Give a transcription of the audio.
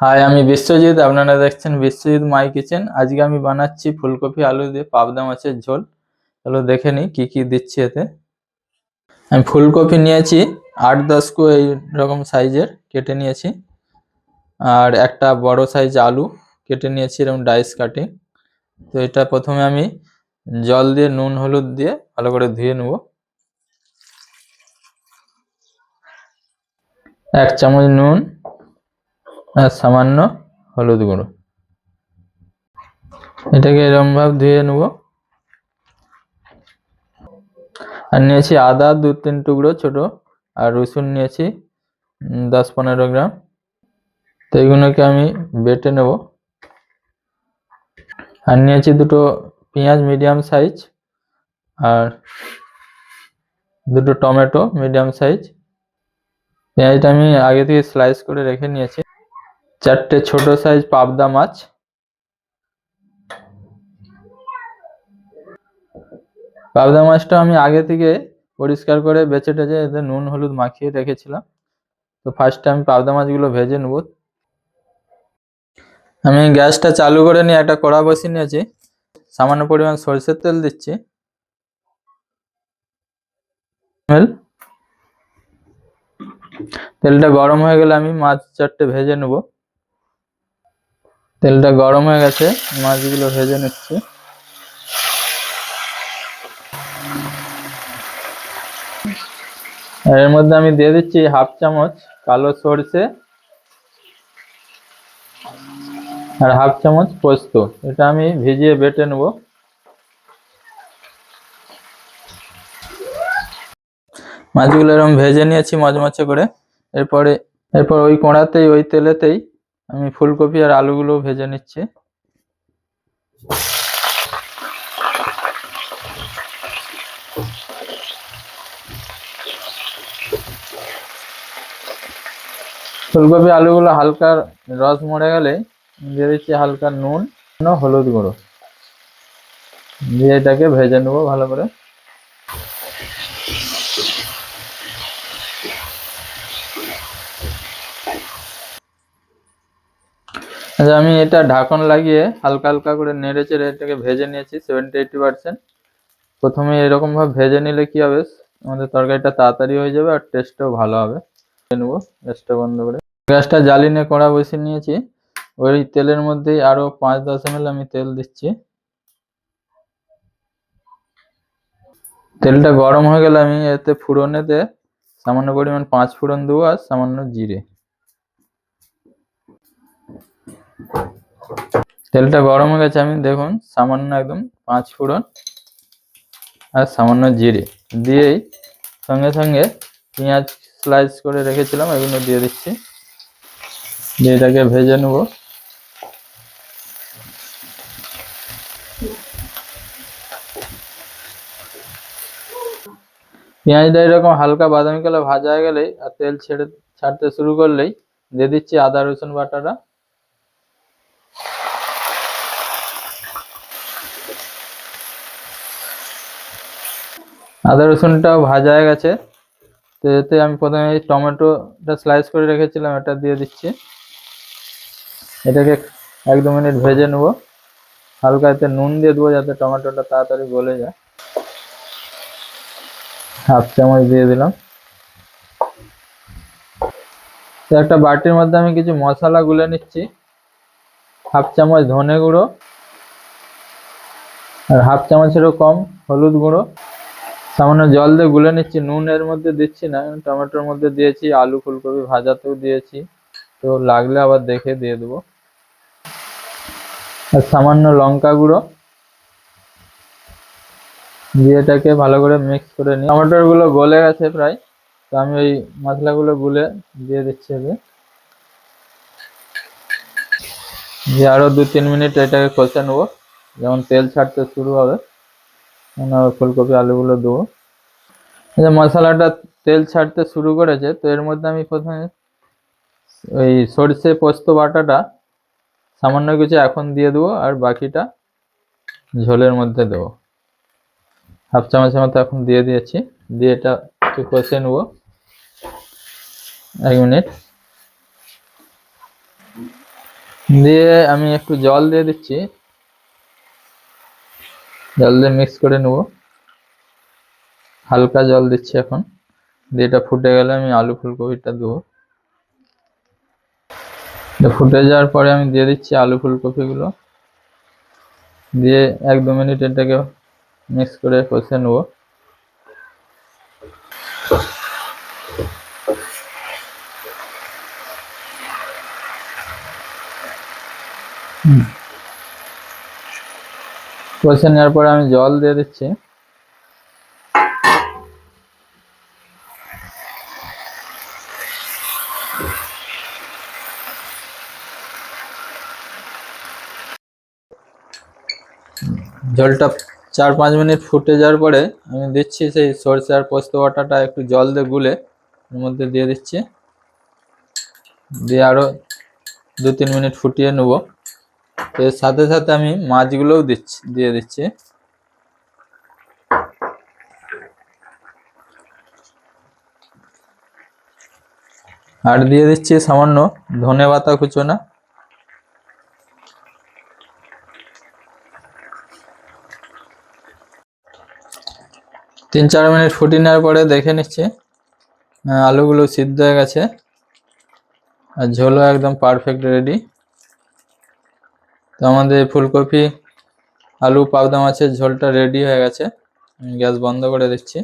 High, আমি বিশ্বজিৎ, আপনারা দেখছেন বিশ্বজিৎ মাই কিচেন। আজকে আমি বানাচ্ছি ফুলকপি, আলু দিয়ে পাবদা মাছের ঝোল। চলো দেখে নিই কী কী দিচ্ছি এতে। আমি ফুলকপি নিয়েছি, আট দশ কো এইরকম সাইজের কেটে নিয়েছি। আর একটা বড় সাইজ আলু কেটে নিয়েছি, এরকম ডাইস কাটিং। তো এটা প্রথমে আমি জল দিয়ে, নুন, হলুদ দিয়ে ভালো করে ধুয়ে নেব। এক চামচ নুন আর সামান্য হলুদ গুঁড়ো। এটাকে এরকম ভাবে ধুয়ে নেব। আর নিয়েছি আদা দু তিন টুকরো ছোট, আর রসুন নিয়েছি দশ পনেরো গ্রাম। তো এগুলোকে আমি বেটে নেব। আর নিয়েছি দুটো পেঁয়াজ মিডিয়াম সাইজ, আর দুটো টমেটো মিডিয়াম সাইজ। পেঁয়াজটা আমি আগে থেকে স্লাইস করে রেখে নিয়েছি। চারটে ছোট সাইজ পাবদা মাছ। পাবদা মাছটা আমি আগে থেকে পরিষ্কার করে বেছে টেছে এতে নুন, হলুদ মাখিয়ে রেখেছিলাম। তো ফার্স্টে আমি পাবদা মাছগুলো ভেজে নেব। আমি গ্যাসটা চালু করে নিয়ে একটা কড়া বসিয়ে নিয়েছি। সামান্য পরিমাণ সরষের তেল দিচ্ছি। তেল। তেলটা গরম হয়ে গেলে আমি মাছ চারটে ভেজে নেব। তেলটা গরম হয়ে গেছে, মাছগুলো ভেজে নিচ্ছি। এর মধ্যে আমি দিয়ে দিচ্ছি হাফ চামচ কালো সরষে আর হাফ চামচ পোস্ত। এটা আমি ভিজিয়ে বেটে নেব। মাছগুলো এরকম ভেজে নিয়েছি মচমচে করে। এরপরে, এরপর ওই কড়াতেই, ওই তেলেতেই আমি ফুলকপি আর আলুগুলো ভেজে নিচ্ছি। ফুলকপি আলুগুলো হালকা রস মরে গেলে দিয়ে দিচ্ছি হালকা নুন, হলুদ গুঁড়ো। দিয়ে এটাকে ভেজে নেব ভালো করে। আমি এটা ঢাকন লাগিয়ে হালকা হালকা করে নেড়ে চেড়ে এটাকে ভেজে নিয়েছি সেভেন্টি এইটি পার্সেন্ট প্রথমে এরকমভাবে ভেজে নিলে কি হবে? আমাদের তরকারিটা তাড়াতাড়ি হয়ে যাবে আর টেস্টটাও ভালো হবে। নেব, গ্যাসটা বন্ধ করে। গ্যাসটা জ্বালিয়ে কড়া বসিয়ে নিয়েছি। ওই তেলের মধ্যেই আরও পাঁচ দশ এমএল আমি তেল দিচ্ছি। তেলটা গরম হয়ে গেলে আমি এতে ফুরনেতে সামান্য পরিমাণ পাঁচ ফোড়ন দেবো আর সামান্য জিরে। তেলটা গরম হয়ে গেছে, আমি দেখুন, সামান্য একদম পাঁচ ফোড়ন আর সামান্য জিরে দিয়েই সঙ্গে সঙ্গে পেঁয়াজ স্লাইস করে রেখেছিলাম, এগুলো দিয়ে দিচ্ছি। দিয়ে এটাকে ভেজে নেব। পেঁয়াজটা এরকম হালকা বাদামি কালার ভাজা হয়ে গেলেই আর তেল ছেড়ে ছাড়তে শুরু করলেই দিয়ে দিচ্ছি আদা রসুন বাটাটা। আদা রসুনটাও ভাজা হয়ে গেছে। তো এতে আমি প্রথমে এই টমেটোটা স্লাইস করে রেখেছিলাম, এটা দিয়ে দিচ্ছি। এটাকে এক দু মিনিট ভেজে নেব। হালকা এতে নুন দিয়ে দেবো যাতে টমেটোটা তাড়াতাড়ি গলে যায়। হাফ চামচ দিয়ে দিলাম। তো একটা বাটির মধ্যে আমি কিছু মশলা গুলে নিচ্ছি। হাফ চামচ ধনে গুঁড়ো। আর হাফ চামচেরও কম হলুদ গুঁড়ো। সামান্য জল দিয়ে গুলে নিচ্ছি, নুন এর মধ্যে দিচ্ছি না, টমেটোর মধ্যে দিয়েছি, আলু ফুলকপি ভাজাতেও দিয়েছি, তো লাগলে আবার দেখে দিয়ে দেবো। আর সামান্য লঙ্কা গুঁড়ো দিয়ে এটাকে ভালো করে মিক্স করে নিই। টমেটোরগুলো গেছে প্রায়, তো আমি ওই মশলাগুলো গুলে দিয়ে দিচ্ছি এতে। দিয়ে আরও দু তিন মিনিট এটাকে কষে নেব, যেমন তেল ছাড়তে শুরু হবে। ফুলকপি, আলুগুলো দেবো। যে মশলাটা তেল ছাড়তে শুরু করেছে, তো এর মধ্যে আমি প্রথমে ওই সর্ষে পোস্ত বাটাটা সামান্য কিছু এখন দিয়ে দেবো, আর বাকিটা ঝোলের মধ্যে দেবো। হাফ চামচের মতো এখন দিয়ে দিয়েছি, দিয়ে এটা একটু কষে নেব। এক মিনিট। দিয়ে আমি একটু জল দিয়ে দিচ্ছি জল দিয়ে মিক্স করে নেব। হালকা জল দিচ্ছি এখন। দিয়ে এটা ফুটে গেলে আমি আলু ফুলকপিটা দেবো। এটা ফুটে যাওয়ার পরে আমি দিয়ে দিচ্ছি আলু ফুলকপিগুলো। দিয়ে এক দু মিনিট এটাকে মিক্স করে কষে নেব। কষে নেওয়ার পরে আমি জল দিয়ে দিচ্ছি। জলটা চার পাঁচ মিনিট ফুটে যাওয়ার পরে আমি দিচ্ছি সেই সরষে আর পোস্ত বাটাটা একটু জল দিয়ে গুলে এর মধ্যে দিয়ে দিচ্ছি। দিয়ে আরও দু তিন মিনিট ফুটিয়ে নেব। এর সাথে সাথে আমি মাছগুলোও দিচ্ছি, দিয়ে দিচ্ছি। আর দিয়ে দিচ্ছি সামান্য ধনে পাতা কুচোনা। তিন চার মিনিট ফুটিয়ে নেওয়ার পরে দেখে নিচ্ছি আলুগুলো সিদ্ধ হয়ে গেছে, আর ঝোলও একদম পারফেক্ট রেডি তো আমাদের ফুলকপি আলু পাবদা মাছের ঝোলটা রেডি হয়ে গেছে। গ্যাস বন্ধ করে দিচ্ছি।